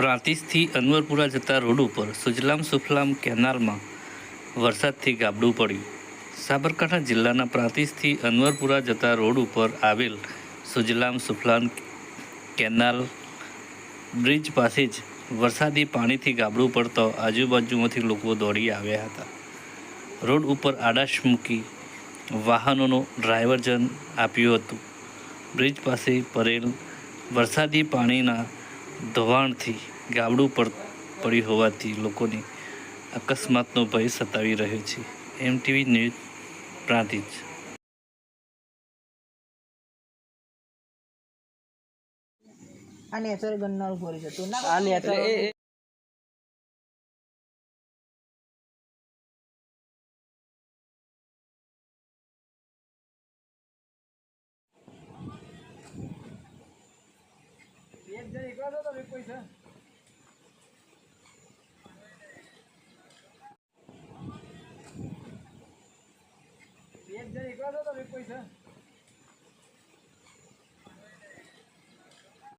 પ્રાંતિજથી અનવરપુરા જતા રોડ ઉપર સુજલામ સુફલામ કેનાલમાં વરસાદથી ગાબડું પડ્યું. સાબરકાંઠા જિલ્લાના પ્રાંતિજથી અનવરપુરા જતા રોડ ઉપર આવેલ સુજલામ સુફલામ કેનાલ બ્રિજ પાસે જ વરસાદી પાણીથી ગાબડું પડતો આજુબાજુમાંથી લોકો દોડી આવ્યા હતા. રોડ ઉપર આડાશ મૂકી વાહનોનો ડ્રાઈવરજન આપ્યું હતું. બ્રિજ પાસે પરેલ વરસાદી પાણીના ધોવાણથી ગાબડું પર પડ્યું હોવાથી લોકોને અકસ્માતનો ભય સતાવી રહ્યો છે. MTV news Prantij. આ નેચર ગન્નાળું ભરી જતું ના આ નેચર એ છે એક જણ એકલા છો તમે પૈસા